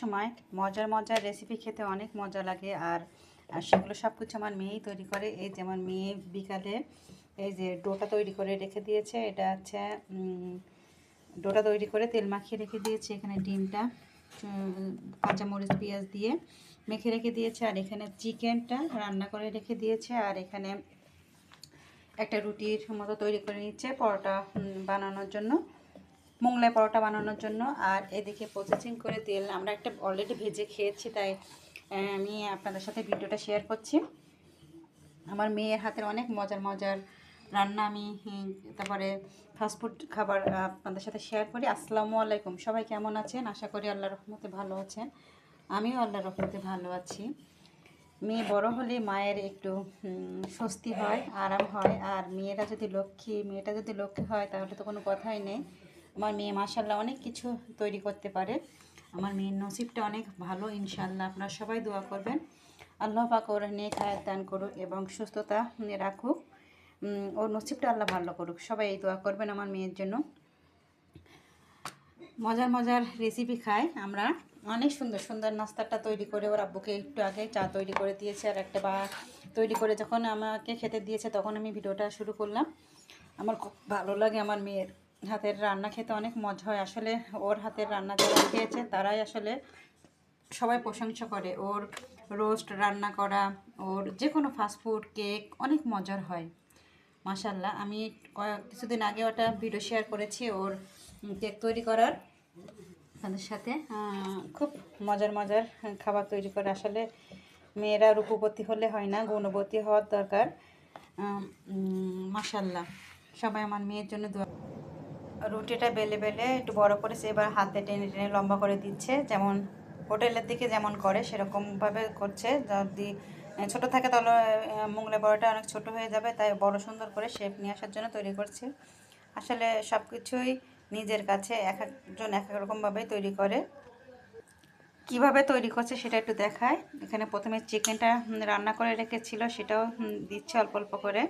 সময় মজার মজার রেসিপি খেতে অনেক মজা লাগে আর সেগুলো সব কিছু আমার মেয়েই তৈরি করে। এই যে আমার মেয়ে বিকালে এই যে ডোটা তৈরি করে রেখে দিয়েছে, এটা হচ্ছে ডোটা তৈরি করে তেল মাখিয়ে রেখে দিয়েছে এখানে ডিমটা কাঁচামরিচ, পেঁয়াজ দিয়ে মেখে রেখে দিয়েছে। আর এখানে চিকেনটা রান্না করে রেখে দিয়েছে। আর এখানে একটা রুটির মতো তৈরি করে নিচ্ছে পরোটা বানানোর জন্য। মোংলাই পরোটা বানানোর জন্য। আর এদিকে প্রসেসিং করে তেল, আমরা একটা অলরেডি ভেজে খেয়েছি, তাই আমি আপনাদের সাথে ভিডিওটা শেয়ার করছি। আমার মেয়ের হাতের অনেক মজার মজার রান্না আমি তারপরে ফাস্টফুড খাবার আপনাদের সাথে শেয়ার করি। আসসালামু আলাইকুম, সবাই কেমন আছেন? আশা করি আল্লাহ রহমতে ভালো আছেন। আমিও আল্লাহ রহমতে ভালো আছি। মেয়ে বড় হলে মায়ের একটু স্বস্তি হয়, আরাম হয়। আর মেয়েরা যদি লক্ষ্মী, মেয়েটা যদি লক্ষ্মী হয়, তাহলে তো কোনো কথাই নেই। আমার মেয়ে মাসাল্লাহ অনেক কিছু তৈরি করতে পারে। আমার মেয়ের নসিবটা অনেক ভালো ইনশাল্লাহ আপনারা সবাই দোয়া করবেন। আল্লাহ পাক ওর নেক হায়াত দান করুক এবং সুস্থতা রাখুক। ওর নসিবটা আল্লাহ ভালো করুক। সবাই এই দোয়া করবেন আমার মেয়ের জন্য। মজার মজার রেসিপি খাই আমরা। অনেক সুন্দর সুন্দর নাস্তাটা তৈরি করে ওর আব্বুকে একটু আগে চা তৈরি করে দিয়েছে আর একটা বা তৈরি করে যখন আমাকে খেতে দিয়েছে তখন আমি ভিডিওটা শুরু করলাম। আমার খুব ভালো লাগে আমার মেয়ের। হাতের রান্না খেতে অনেক মজা হয়। আসলে ওর হাতের রান্না যারা খেয়েছে, তারাই আসলে সবাই প্রশংসা করে। ওর রোস্ট রান্না করা, ওর যে কোনো ফাস্টফুড কেক অনেক মজার হয়। মাশাল্লাহ আমি কিছুদিন আগে ওটা ভিডিও শেয়ার করেছি ওর কেক তৈরি করার। তাদের সাথে খুব মজার মজার খাবার তৈরি করে। আসলে মেয়েরা রূপবতী হলে হয় না, গুণবতী হওয়ার দরকার। মাশাল্লাহ সবাই আমার মেয়ের জন্য দোয়া রুটিটা বেলে বেলে একটু বড় করেছে এবার হাতে টেনে টেনে লম্বা করে দিচ্ছে। যেমন হোটেলের দিকে যেমন করে, সেরকমভাবে করছে। যদি ছোট থাকে তাহলে মোংলা বড়টা অনেক ছোট হয়ে যাবে, তাই বড় সুন্দর করে শেপ নিয়ে আসার জন্য তৈরি করছে। আসলে সব কিছুই নিজের কাছে এক একজন এক এক রকমভাবেই তৈরি করে। কীভাবে তৈরি করছে সেটা একটু দেখায় এখানে প্রথমে চিকেনটা রান্না করে রেখেছিল, সেটাও দিচ্ছে অল্প অল্প করে।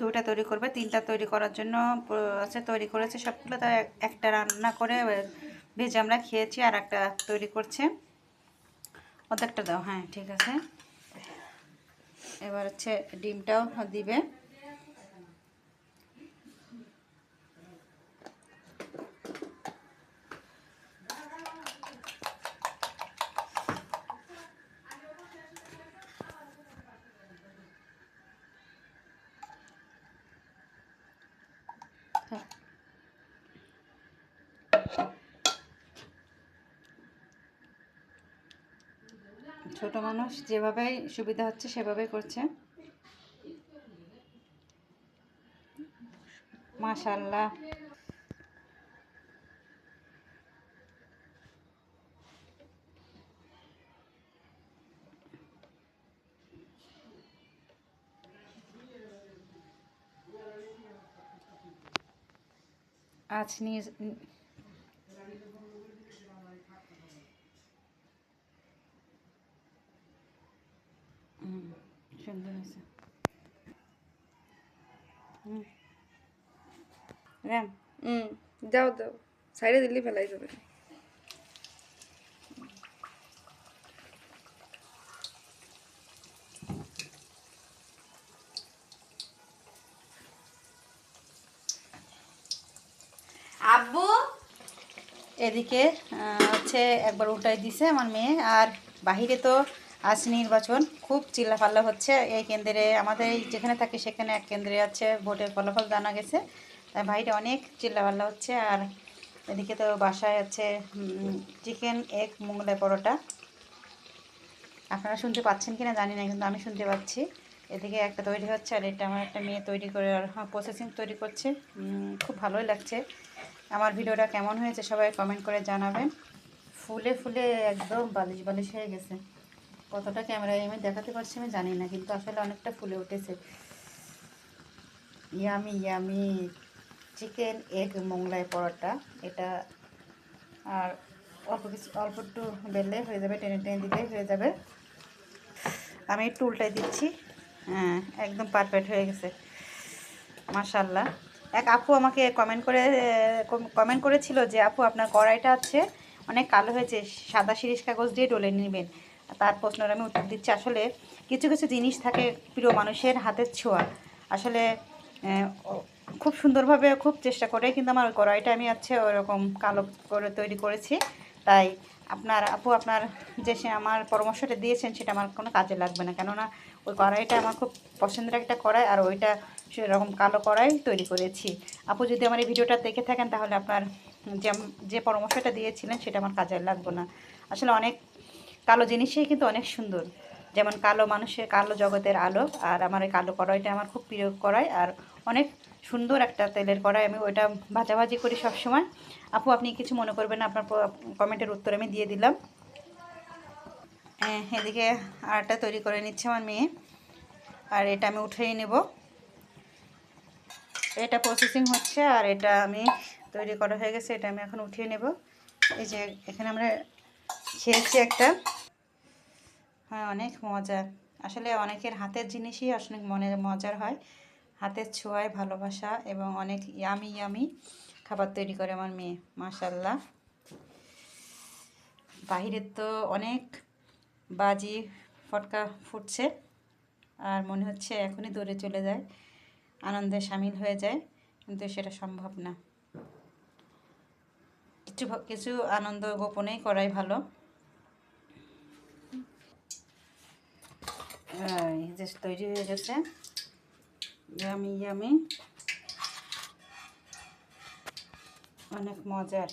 দুটা তৈরি করবে, তিনটা তৈরি করার জন্য আছে, তৈরি করেছে সবগুলো। তো একটা রান্না করে ভেজে আমরা খেয়েছি, আর একটা তৈরি করছে। অর্ধেকটা দাও হ্যাঁ ঠিক আছে। এবার হচ্ছে ডিমটাও দিবে। ছোট মানুষ যেভাবে সুবিধা হচ্ছে সেভাবে করছে। মাশাল্লাহ আজ নিয়ে সুন্দর হয়েছে হুম। যাও সাইডে দিল্লি ফেলাই যাবে এদিকে হচ্ছে একবার উল্টাই দিছে আমার মেয়ে। আর বাহিরে তো আজ নির্বাচন, খুব চিল্লাফাল্লা হচ্ছে। এই কেন্দ্রে আমাদের যেখানে থাকি সেখানে এক কেন্দ্রে আছে ভোটের ফলাফল জানা গেছে। তাই বাইরে অনেক চিল্লাফাল্লা হচ্ছে। আর এদিকে তো বাসায় আছে চিকেন, এগ, মোগলাই পরোটা। আপনারা শুনতে পাচ্ছেন কিনা জানি না, কিন্তু আমি শুনতে পাচ্ছি। এদিকে একটা তৈরি হচ্ছে, আর এটা আমার একটা মেয়ে তৈরি করে, আর প্রসেসিং তৈরি করছে। খুব ভালোই লাগছে। আমার ভিডিওটা কেমন হয়েছে সবাই কমেন্ট করে জানাবেন। ফুলে ফুলে একদম বালিশ বালিশ হয়ে গেছে। কতটা ক্যামেরায় আমি দেখাতে পারছি আমি জানি না, কিন্তু আসলে অনেকটা ফুলে উঠেছে। Yummy yummy chicken egg Mughlai paratha, এটা আর অল্প কিছু, অল্প একটু বেললে হয়ে যাবে, টেনে টেনে দিলে হয়ে যাবে। আমি একটু উল্টাই দিচ্ছি হ্যাঁ একদম পারফেক্ট হয়ে গেছে। মাশাল্লাহ এক আপু আমাকে কমেন্ট করে কমেন্ট করেছিল যে, আপু, আপনার কড়াইটা আছে অনেক কালো হয়েছে, সাদা শিরিষ কাগজ দিয়ে ডলে নেবেন। তার প্রশ্নের আমি উত্তর দিচ্ছি। আসলে কিছু কিছু জিনিস থাকে প্রিয় মানুষের হাতের ছোঁয়া। আসলে খুব সুন্দরভাবে খুব চেষ্টা করে, কিন্তু আমার কড়াইটা আমি আছে ওরকম কালো করে তৈরি করেছি। তাই আপনার আপু আপনার যে সে আমার পরামর্শটা দিয়েছেন, সেটা আমার কোনো কাজে লাগবে না। কেননা ওই কড়াইটা আমার খুব পছন্দের একটা কড়াই আর ওইটা সেরকম কালো কড়াই তৈরি করেছি। আপু যদি আমার এই ভিডিওটা দেখে থাকেন, তাহলে আপনার যে যে পরামর্শটা দিয়েছিলেন, সেটা আমার কাজে লাগবে না। আসলে অনেক কালো জিনিসই কিন্তু অনেক সুন্দর। যেমন কালো মানুষের, কালো জগতের আলো, আর আমার এই কালো কড়াইটা আমার খুব প্রিয় কড়াই, আর অনেক সুন্দর একটা তেলের কড়াই আমি ওইটা ভাজাভাজি করি সবসময়। আপু আপনি কিছু মনে করবেন না আপনার কমেন্টের উত্তর আমি দিয়ে দিলাম। হ্যাঁ, এদিকে আটা তৈরি করে নিচ্ছে আমার মেয়ে। আর এটা আমি উঠিয়ে নেব। এটা প্রসেসিং হচ্ছে আর এটা আমি তৈরি করা হয়ে গেছে এটা আমি এখন উঠিয়ে নেব। এই যে এখানে আমরা খেয়েছি একটা। হ্যাঁ অনেক মজা। আসলে অনেকের হাতের জিনিসই আসলে মনে মজার হয়। হাতের ছোঁয়ায় ভালোবাসা এবং অনেক ইয়ামি ইয়ামি খাবার তৈরি করে আমার মেয়ে মাশাল্লাহ বাহিরের তো অনেক বাজি, ফটকা ফুটছে আর মনে হচ্ছে এখনই দৌড়ে চলে যায়, আনন্দে সামিল হয়ে যায়, কিন্তু সেটা সম্ভব না। কিছু কিছু আনন্দ গোপনেই করাই ভালো। তৈরি হয়ে গেছে। ইয়ামি ইয়ামি অনেক মজার।